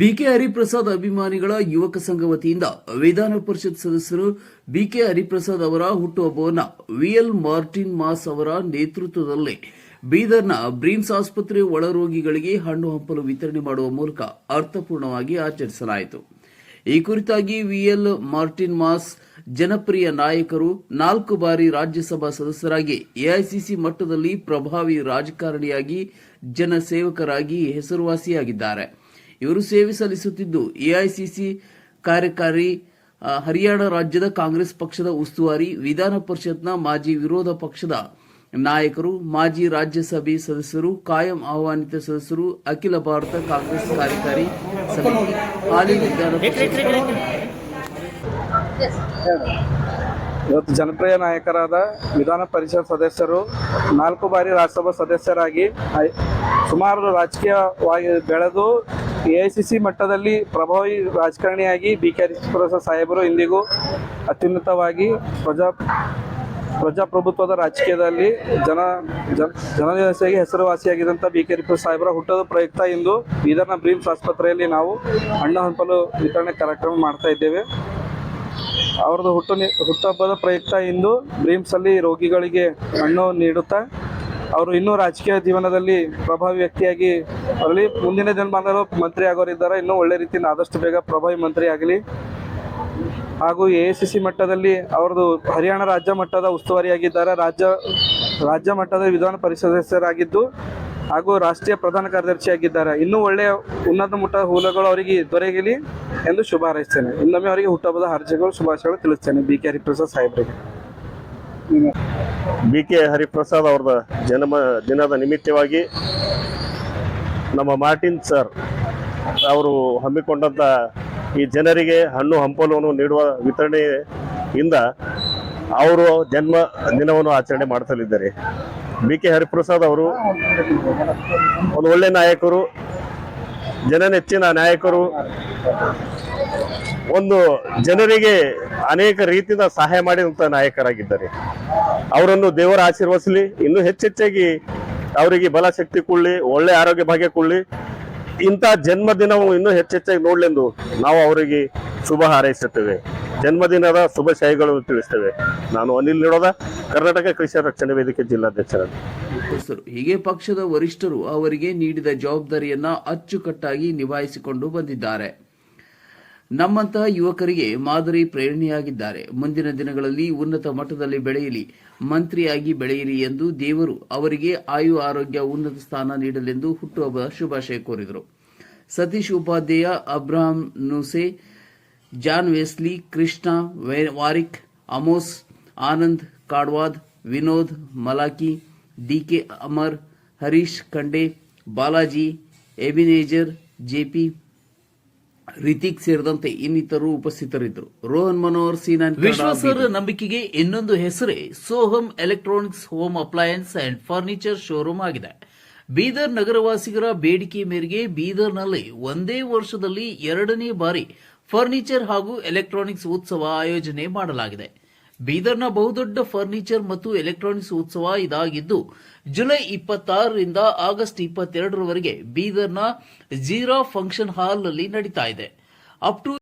BK Hariprasad ಅಭಿಮಾನಿಗಳ ಯುವಕ ಸಂಘ ವತಿಯಿಂದ ವಿಧಾನ ಪರಿಷತ್ ಸದಸ್ಯರು ಬಿಕೆ ಹರಿಪ್ರಸಾದ್ ಅವರ ಹುಟ್ಟುಹಬ್ಬವನ್ನು ವಿಎಲ್ ಮಾರ್ಟಿನ್ ಮಾಸ್ ಅವರ ನೇತೃತ್ವದಲ್ಲಿ ಬೀದರ್ನ ಬ್ರೀಮ್ಸ್ ಆಸ್ಪತ್ರೆ ಒಳರೋಗಿಗಳಿಗೆ ಹಣ್ಣು ಹಂಪಲು ವಿತರಣೆ ಮಾಡುವ ಮೂಲಕ ಅರ್ಥಪೂರ್ಣವಾಗಿ ಆಚರಿಸಲಾಯಿತು. ಈ ಕುರಿತಾಗಿ ವಿಎಲ್ ಮಾರ್ಟಿನ್ ಮಾಸ್ ಜನಪ್ರಿಯ ನಾಯಕರು ನಾಲ್ಕು ಬಾರಿ ರಾಜ್ಯಸಭಾ ಸದಸ್ಯರಾಗಿ ಎಐಸಿಸಿ ಮಟ್ಟದಲ್ಲಿ ಪ್ರಭಾವಿ ರಾಜಕಾರಣಿಯಾಗಿ ಜನಸೇವಕರಾಗಿ ಹೆಸರುವಾಸಿಯಾಗಿದ್ದಾರೆ. ಇವರು ಸೇವೆ ಸಲ್ಲಿಸುತ್ತಿದ್ದು ಎಐಸಿಸಿ ಕಾರ್ಯಕಾರಿ ಹರಿಯಾಣ ರಾಜ್ಯದ ಕಾಂಗ್ರೆಸ್ ಪಕ್ಷದ ಉಸ್ತುವಾರಿ ವಿಧಾನ ಪರಿಷತ್ನ ಮಾಜಿ ವಿರೋಧ ಪಕ್ಷದ ನಾಯಕರು ಮಾಜಿ ರಾಜ್ಯಸಭೆ ಸದಸ್ಯರು ಕಾಯಂ ಆಹ್ವಾನಿತ ಸದಸ್ಯರು ಅಖಿಲ ಭಾರತ ಕಾಂಗ್ರೆಸ್ ಕಾರ್ಯಕಾರಿ ಸಮಿತಿ ಹಾಲಿ ವಿಧಾನ ಇವತ್ತು ಜನಪ್ರಿಯ ನಾಯಕರಾದ ವಿಧಾನ ಪರಿಷತ್ ಸದಸ್ಯರು ನಾಲ್ಕು ಬಾರಿ ರಾಜ್ಯಸಭಾ ಸದಸ್ಯರಾಗಿ ಸುಮಾರು ರಾಜಕೀಯವಾಗಿ ಬೆಳೆದು ಎ ಐ ಸಿ ಸಿ ಮಟ್ಟದಲ್ಲಿ ಪ್ರಭಾವಿ ರಾಜಕಾರಣಿಯಾಗಿ ಬಿ ಕೆ ಸಾಹೇಬರು ಇಂದಿಗೂ ಅತ್ಯುನ್ನತವಾಗಿ ಪ್ರಜಾ ಪ್ರಜಾಪ್ರಭುತ್ವದ ರಾಜಕೀಯದಲ್ಲಿ ಜನ ಜನ ಜನನಿವಾಸಿಯಾಗಿ ಹೆಸರುವಾಸಿಯಾಗಿದ್ದಂಥ ಬಿ ಕೆ ಸಾಹೇಬರ ಹುಟ್ಟದ ಪ್ರಯುಕ್ತ ಇಂದು ಬೀದರ್ನ ಬ್ರೀಮ್ಸ್ ಆಸ್ಪತ್ರೆಯಲ್ಲಿ ನಾವು ಹಣ್ಣು ಹಂಪಲು ವಿತರಣೆ ಕಾರ್ಯಕ್ರಮ ಮಾಡ್ತಾ ಇದ್ದೇವೆ. ಅವ್ರದ್ದು ಹುಟ್ಟು ಹುಟ್ಟುಹಬ್ಬದ ಪ್ರಯುಕ್ತ ಇಂದು ಬ್ರೀಮ್ಸಲ್ಲಿ ರೋಗಿಗಳಿಗೆ ಹಣ್ಣು ನೀಡುತ್ತಾ ಅವರು ಇನ್ನೂ ರಾಜಕೀಯ ಜೀವನದಲ್ಲಿ ಪ್ರಭಾವಿ ವ್ಯಕ್ತಿಯಾಗಿ ಅಲ್ಲಿ ಮುಂದಿನ ದಿನಮಾನದಲ್ಲೂ ಮಂತ್ರಿ ಆಗೋರಿದ್ದಾರೆ. ಇನ್ನೂ ಒಳ್ಳೆ ರೀತಿಯಿಂದ ಆದಷ್ಟು ಬೇಗ ಪ್ರಭಾವಿ ಮಂತ್ರಿ ಆಗಲಿ. ಹಾಗೂ ಎ ಸಿ ಸಿ ಮಟ್ಟದಲ್ಲಿ ಅವ್ರದ್ದು ಹರಿಯಾಣ ರಾಜ್ಯ ಮಟ್ಟದ ಉಸ್ತುವಾರಿಯಾಗಿದ್ದಾರೆ. ರಾಜ್ಯ ರಾಜ್ಯ ಮಟ್ಟದ ವಿಧಾನ ಪರಿಷತ್ ಸದಸ್ಯರಾಗಿದ್ದು ಹಾಗೂ ರಾಷ್ಟ್ರೀಯ ಪ್ರಧಾನ ಕಾರ್ಯದರ್ಶಿಯಾಗಿದ್ದಾರೆ. ಇನ್ನೂ ಒಳ್ಳೆಯ ಉನ್ನತ ಮಟ್ಟದ ಹುಲಗಳು ಅವರಿಗೆ ದೊರೆಯಲಿ ಎಂದು ಶುಭ ಹಾರೈಸ್ತೇನೆ. ಇನ್ನೊಮ್ಮೆ ಅವರಿಗೆ ಹುಟ್ಟಬದ ಹರ್ಜಿಗಳು ಶುಭಾಶಯಗಳು ತಿಳಿಸ್ತೇನೆ. ಬಿ ಕೆ ಹರಿಪ್ರಸಾದ್ ಸಾಹೇಬರಿಗೆ. ಬಿ ಕೆ ಹರಿಪ್ರಸಾದ್ ಅವ್ರದ ಜನ್ಮ ದಿನದ ನಿಮಿತ್ತವಾಗಿ ನಮ್ಮ ಮಾರ್ಟಿನ್ ಸರ್ ಅವರು ಹಮ್ಮಿಕೊಂಡಂಥ ಈ ಜನರಿಗೆ ಹಣ್ಣು ಹಂಪಲವನ್ನು ನೀಡುವ ವಿತರಣೆಯಿಂದ ಅವರು ಜನ್ಮ ದಿನವನ್ನು ಆಚರಣೆ ಮಾಡ್ತಲಿದ್ದಾರೆ ಬಿ ಕೆ ಹರಿಪ್ರಸಾದ್ ಅವರು ಒಂದು ಒಳ್ಳೆ ನಾಯಕರು. ಜನನೆಚ್ಚಿನ ನಾಯಕರು, ಒಂದು ಜನರಿಗೆ ಅನೇಕ ರೀತಿಯಿಂದ ಸಹಾಯ ಮಾಡಿದಂಥ ನಾಯಕರಾಗಿದ್ದಾರೆ. ಅವರನ್ನು ದೇವರ ಆಶೀರ್ವದಿಸಲಿ, ಇನ್ನೂ ಹೆಚ್ಚೆಚ್ಚಾಗಿ ಅವರಿಗೆ ಬಲ ಶಕ್ತಿ ಕೊಳ್ಳಿ ಒಳ್ಳೆ ಆರೋಗ್ಯ ಭಾಗ್ಯ ಕೊಳ್ಳಿ ಇಂಥ ಜನ್ಮದಿನವು ಇನ್ನೂ ಹೆಚ್ಚೆಚ್ಚಾಗಿ ನೋಡ್ಲೆಂದು ನಾವು ಅವರಿಗೆ ಶುಭ ಹಾರೈಸುತ್ತೇವೆ. ಜನ್ಮದಿನದ ಶುಭಾಶಯಗಳನ್ನು ತಿಳಿಸ್ತೇವೆ. ನಾನು ಅನಿಲ್ ನೋಡೋದ, ಕರ್ನಾಟಕ ಕೃಷಿ ರಕ್ಷಣೆ ವೇದಿಕೆ ಜಿಲ್ಲಾಧ್ಯಕ್ಷರಾಗಿ ಸದಸ್ಯರು ಹೀಗೆ ಪಕ್ಷದ ವರಿಷ್ಠರು ಅವರಿಗೆ ನೀಡಿದ ಜವಾಬ್ದಾರಿಯನ್ನ ಅಚ್ಚುಕಟ್ಟಾಗಿ ನಿಭಾಯಿಸಿಕೊಂಡು ಬಂದಿದ್ದಾರೆ. ನಮ್ಮಂತಹ ಯುವಕರಿಗೆ ಮಾದರಿ ಪ್ರೇರಣೆಯಾಗಿದ್ದಾರೆ. ಮುಂದಿನ ದಿನಗಳಲ್ಲಿ ಉನ್ನತ ಮಟ್ಟದಲ್ಲಿ ಬೆಳೆಯಲಿ, ಮಂತ್ರಿಯಾಗಿ ಬೆಳೆಯಲಿ ಎಂದು ದೇವರು ಅವರಿಗೆ ಆಯು ಆರೋಗ್ಯ ಉನ್ನತ ಸ್ಥಾನ ನೀಡಲೆಂದು ಹುಟ್ಟುಹಬ್ಬ ಶುಭಾಶಯ ಕೋರಿದರು. Satish Upadhyaya Abraham Nuse, John Wesley, Krishna Warik, Amos, Anand Kadwad, Vinod Malachi DK Amar Harish Khande Balaji Ebenezer JP Ritik ಸೇರಿದಂತೆ ಇನ್ನಿತರರು ಉಪಸ್ಥಿತರಿದ್ದರು. ರೋಹನ್ ಮನೋಹರ್ ಸೀನಾನ್ ವಿಶ್ವಾಸಾರ್ಹ ನಂಬಿಕೆಗೆ ಇನ್ನೊಂದು ಹೆಸರೇ Soham electronics home appliances and furniture showroom ಆಗಿದೆ. ಬೀದರ್ ನಗರವಾಸಿಗರ ಬೇಡಿಕೆ ಮೇರೆಗೆ ಬೀದರ್ನಲ್ಲಿ ಒಂದೇ ವರ್ಷದಲ್ಲಿ ಎರಡನೇ ಬಾರಿ ಫರ್ನಿಚರ್ ಹಾಗೂ ಎಲೆಕ್ಟ್ರಾನಿಕ್ಸ್ ಉತ್ಸವ ಆಯೋಜನೆ ಮಾಡಲಾಗಿದೆ. ಬೀದರ್ನ ಬಹುದೊಡ್ಡ ಫರ್ನಿಚರ್ ಮತ್ತು ಎಲೆಕ್ಟ್ರಾನಿಕ್ಸ್ ಉತ್ಸವ ಇದಾಗಿದ್ದು, ಜುಲೈ ಇಪ್ಪತ್ತಾರರಿಂದ ಆಗಸ್ಟ್ ಇಪ್ಪತ್ತೆರಡರವರೆಗೆ ಬೀದರ್ನ ಜೀರಾ ಫಂಕ್ಷನ್ ಹಾಲ್ನಲ್ಲಿ ನಡೀತಾ ಇದೆ. Up to